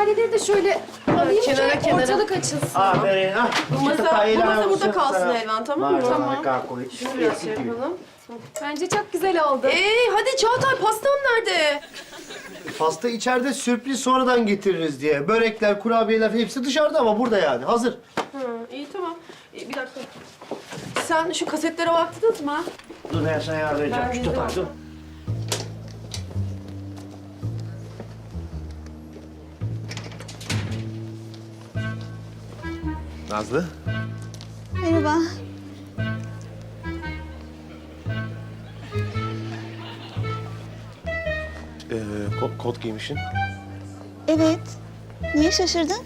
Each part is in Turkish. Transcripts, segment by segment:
sandalyeleri de şöyle alayım kenara, ki kenara. ortalık açılsın. Aferin. Ha. Bu masa, bu masa burada kalsın Elvan tamam mı? Tamam. Şunu biraz şey yapalım. Bence çok güzel oldu. Ee, hadi Çağatay pastan nerede? Pasta içeride sürpriz sonradan getiririz diye. Börekler, kurabiyeler hepsi dışarıda ama burada yani. Hazır. Hı, iyi tamam. Ee, bir dakika. Sen şu kasetlere baktınız mı? Dur ben sana yardım edeceğim. Ben Şu tutar, dur. Nazlı. Merhaba. Ee, ko- kot giymişsin. Evet. Niye şaşırdın?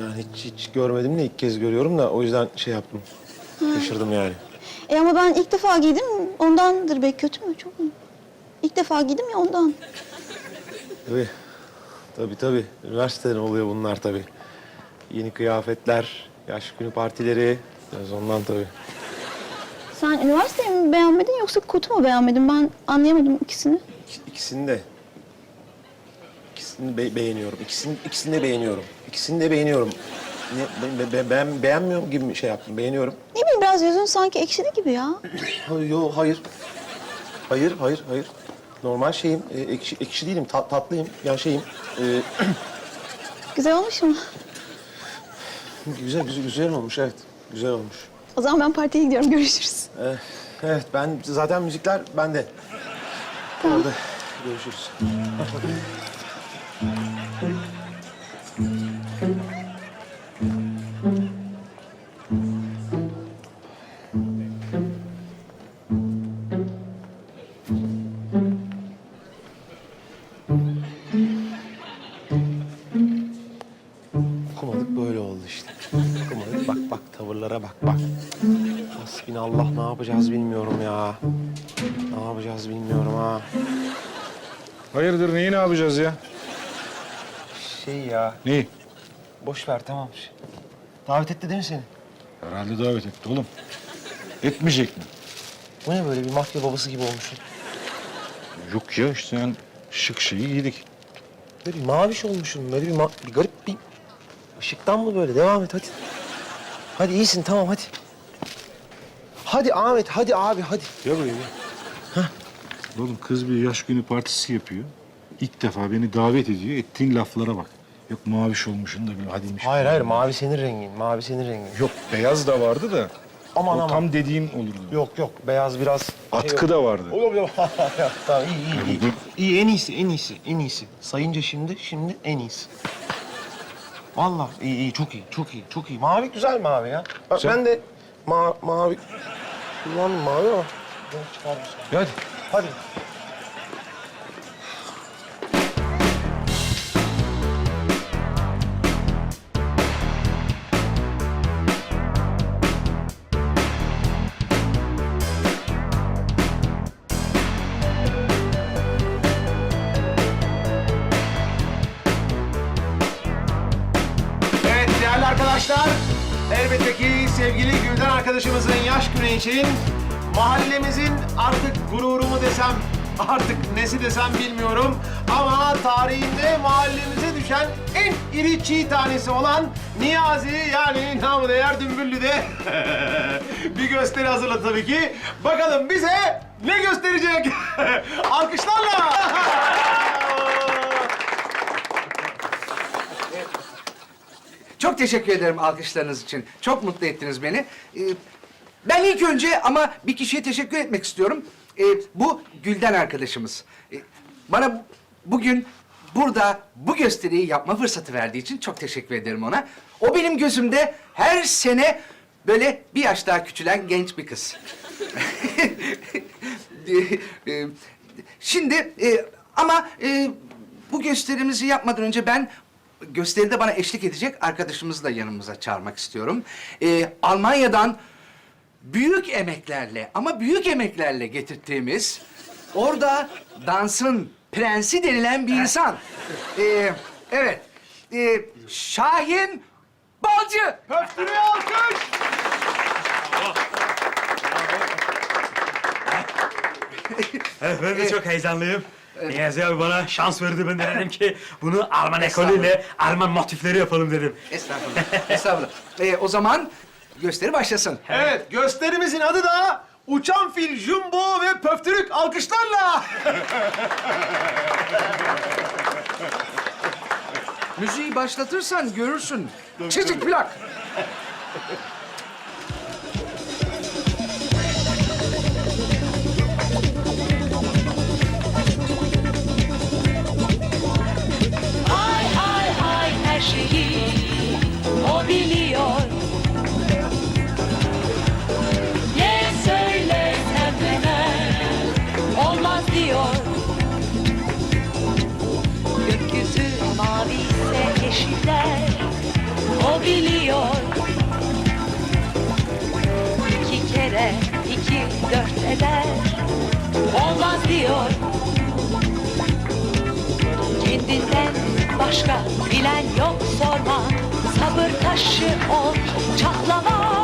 Yani hiç, hiç görmedim de ilk kez görüyorum da o yüzden şey yaptım. Şaşırdım yani. E ama ben ilk defa giydim. Ondandır belki kötü mü? Çok mu? İlk defa giydim ya ondan. Tabii. Tabii tabii. Üniversiteden oluyor bunlar tabii. Yeni kıyafetler, yaş günü partileri. Biraz ondan tabii. Sen üniversiteyi mi beğenmedin yoksa kotu mu beğenmedin? Ben anlayamadım ikisini. İki- İkisini de ikisini be- beğeniyorum. İkisini ikisini de beğeniyorum. İkisini de beğeniyorum. Ne, be- be- ben beğenmiyorum gibi bir şey yaptım. Beğeniyorum. Ne bileyim biraz yüzün sanki ekşidi gibi ya. Hayır, yo, hayır. Hayır, hayır, hayır. Normal şeyim. e, ekşi, ekşi değilim. ta- tatlıyım. Yani şeyim. e, Güzel olmuş mu? Güzel, güzel, güzel olmuş. Evet. Güzel olmuş. O zaman ben partiye gidiyorum. Görüşürüz. Eh, evet, ben zaten müzikler bende. Orada görüşürüz. Hasbinallah ne yapacağız bilmiyorum ya. Ne yapacağız bilmiyorum ha. Hayırdır neyi ne yapacağız ya? Şey ya Neyi? boş ver tamam. Davet etti değil mi seni? Herhalde davet etti oğlum. Etmeyecek mi? Bu ne böyle bir mafya babası gibi olmuşsun? Yok ya işte yani şık şeyi giydik. Böyle bir maviş olmuşsun. Böyle bir, ma- bir garip bir ışıktan mı böyle? Devam et hadi. Hadi iyisin tamam hadi. Hadi Ahmet hadi abi hadi. Gel buraya gel. Oğlum kız bir yaş günü partisi yapıyor. İlk defa beni davet ediyor. Ettiğin laflara bak. Yok maviş olmuşsun da bir hadiymiş. Hayır hayır mavi senin rengin. Mavi senin rengin. Yok beyaz da vardı da. Aman o aman. tam dediğin olurdu. Yok yok beyaz biraz. şey Atkı da vardı. Yok yok. tamam iyi iyi iyi. İyi en iyisi en iyisi en iyisi. Sayınca şimdi şimdi en iyisi. Vallahi iyi iyi çok iyi çok iyi çok iyi. Mavi güzel mavi ya. Bak Sen- ben de ma mavi kullandım mavi ama. Hadi. Hadi. Evet değerli arkadaşlar, elbette ki sevgili Gülden arkadaşımızın yaş günü için mahallemizin artık gururu mu desem, artık nesi desem bilmiyorum. Ama tarihinde mahallemize düşen en iri çiğ tanesi olan Niyazi yani namı değer Dümbüllü'de bir gösteri hazırladı tabii ki. Bakalım bize ne gösterecek? Alkışlarla! Çok teşekkür ederim alkışlarınız için. Çok mutlu ettiniz beni. Ee, ben ilk önce ama bir kişiye teşekkür etmek istiyorum. Ee, bu Gülden arkadaşımız. Ee, bana bu- bugün burada bu gösteriyi yapma fırsatı verdiği için çok teşekkür ederim ona. O benim gözümde her sene böyle bir yaş daha küçülen genç bir kız. Ee, e, Şimdi e, ama e, bu gösterimizi yapmadan önce ben gösteride bana eşlik edecek arkadaşımızı da yanımıza çağırmak istiyorum. Ee, Almanya'dan büyük emeklerle ama büyük emeklerle getirdiğimiz orada dansın prensi denilen bir insan. Ee, evet. Ee, Şahin Balcı. Köftürüye alkış! Evet, ben de çok heyecanlıyım. Niyazi abi bana şans verdi ben de dedim ki bunu Alman ekolüyle Alman motifleri yapalım dedim. Estağfurullah. Estağfurullah. Ee, o zaman gösteri başlasın. Evet, gösterimizin adı da Uçan Fil, Jumbo ve Pöftürük alkışlarla. Müziği başlatırsan görürsün. Çizik plak. eder. Olmaz diyor. Kendinden başka bilen yok sorma. Sabır taşı ol çatlama